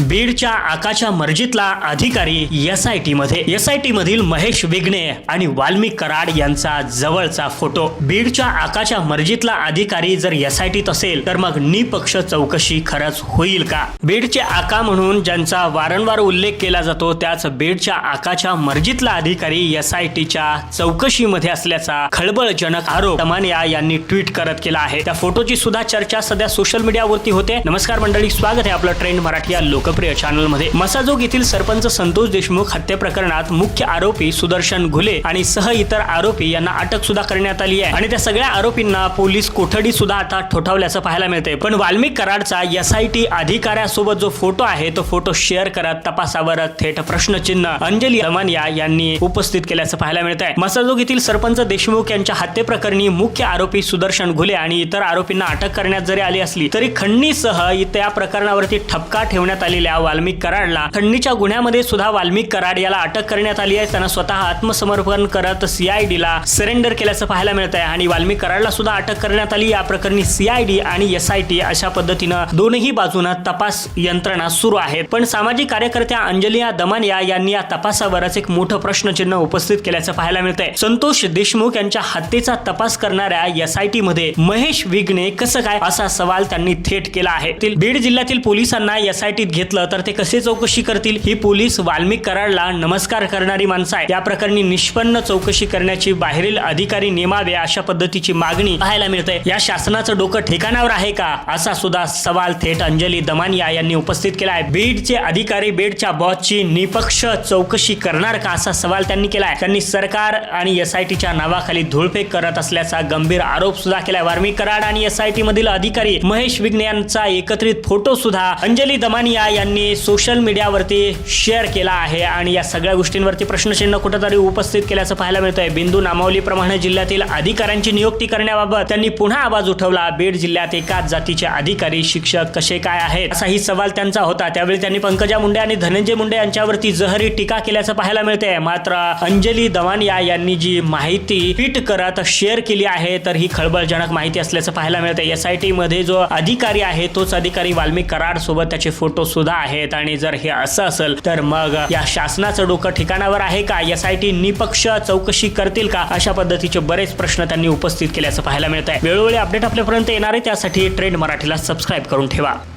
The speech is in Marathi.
बीडच्या आकाच्या मर्जीतला अधिकारी एस आय टी मध्ये. एस आय टी मधील महेश विघ्ने आणि वाल्मिक कराड यांचा जवळचा फोटो. बीडच्या आकाच्या मर्जीतला अधिकारी जर एस आय टीत असेल तर मग निपक्ष चौकशी खरंच होईल का? बीडचे आका म्हणून ज्यांचा वारंवार उल्लेख केला जातो त्याच बीडच्या आकाच्या मर्जीतला अधिकारी एस आय टीच्या चौकशीमध्ये असल्याचा खळबळजनक आरोप तमानिया यांनी ट्विट करत केला आहे. त्या फोटोची सुद्धा चर्चा सध्या सोशल मीडियावरती होते. नमस्कार मंडळी स्वागत आहे आपलं ट्रेंड मराठी या लोकप्रिय चॅनलमध्ये मसाजोग येथील सरपंच संतोष देशमुख हत्या प्रकरणात मुख्य आरोपी सुदर्शन घुले आणि सह इतर आरोपी यांना अटक सुद्धा करण्यात आली आहे. आणि त्या सगळ्या आरोपींना पोलीस कोठडी सुद्धा आता ठोठावल्याचं पाहायला मिळतंय. पण वाल्मिक कराडचा एस आय टी अधिकाऱ्यासोबत जो फोटो आहे तो फोटो शेअर करत तपासावर थेट प्रश्नचिन्ह अंजली दमानिया यांनी उपस्थित केल्याचं पाहायला मिळत आहे मसाजोग येथील सरपंच देशमुख यांच्या हत्येप्रकरणी मुख्य आरोपी सुदर्शन घुले आणि इतर आरोपींना अटक करण्यात जरी आली असली तरी खंडणीसह त्या प्रकरणावरती ठपका ठेवण्यात आली आलेल्या वाल्मिक कराडला. खंडणीच्या गुन्ह्यामध्ये सुद्धा वाल्मिक कराड याला अटक करण्यात आली आहे. त्यांना स्वतः आत्मसमर्पण करत सीआयडीला सरेंडर केल्याचं पाहायला मिळत आहे आणि वाल्मिक कराडला सुद्धा अटक करण्यात आली. या प्रकरणी सीआयडी आणि एसआयटी अशा पद्धतीनं दोनही बाजूनं तपास यंत्रणा सुरू आहेत. पण सामाजिक कार्यकर्त्या अंजलिया दमानिया यांनी या तपासावरच एक मोठं प्रश्नचिन्ह उपस्थित केल्याचं पाहायला मिळत आहे संतोष देशमुख यांच्या हत्येचा तपास करणाऱ्या एसमध्ये महेश विघ्ने कसं काय असा सवाल त्यांनी थेट केला आहे. बीड जिल्ह्यातील पोलिसांना एसआयटीत घेत घेतलं तर ते कसे चौकशी करतील? ही पोलीस वाल्मिक कराडला नमस्कार करणारी माणसं आहे या प्रकरणी निष्पन्न चौकशी करण्याची बाहेरील अधिकारी नेमावे अशा पद्धतीची मागणी पाहायला मिळते. या शासनाचं डोकं ठिकाणावर आहे का? असा सुद्धा सवाल थेट अंजली दमानिया यांनी उपस्थित केला आहे बीडचे अधिकारी बीडच्या बॉसची निपक्ष चौकशी करणार का असा सवाल त्यांनी केला आहे त्यांनी सरकार आणि एस आय टीच्या नावाखाली धुळफेक करत असल्याचा गंभीर आरोप सुद्धा केलाय. वार्मी कराड आणि एस आय टी मधील अधिकारी महेश विघ्ने यांचा एकत्रित फोटो सुद्धा अंजली दमानिया यांनी सोशल मीडियावरती शेअर केला आहे आणि या सगळ्या गोष्टींवरती प्रश्नचिन्ह कुठेतरी उपस्थित केल्याचं पाहायला मिळतंय. बिंदू नामावलीप्रमाणे जिल्ह्यातील अधिकाऱ्यांची नियुक्ती करण्याबाबत त्यांनी पुन्हा आवाज उठवला. बीड जिल्ह्यात एकाच जातीचे अधिकारी शिक्षक कसे काय आहेत? असाही सवाल त्यांचा होता. त्यावेळी त्यांनी पंकजा मुंडे आणि धनंजय मुंडे यांच्यावरती जहरी टीका केल्याचं पाहायला मिळते मात्र अंजली दवानिया यांनी जी माहिती ट्विट करत शेअर केली आहे तर ही खळबळजनक माहिती असल्याचं पाहायला मिळते एस आय टी मध्ये जो अधिकारी आहे तोच अधिकारी वाल्मिक कराड सोबत त्याचे फोटो सुद्धा आहेत. आणि जर हे असं असेल तर मग या शासनाचं डोकं ठिकाणावर आहे का? एस आय टी निपक्ष चौकशी करतील का? अशा पद्धतीचे बरेच प्रश्न त्यांनी उपस्थित केल्याचं पाहायला मिळत आहे वेळोवेळी अपडेट आपल्यापर्यंत येणार आहे. त्यासाठी ट्रेंड मराठीला सबस्क्राईब करून ठेवा.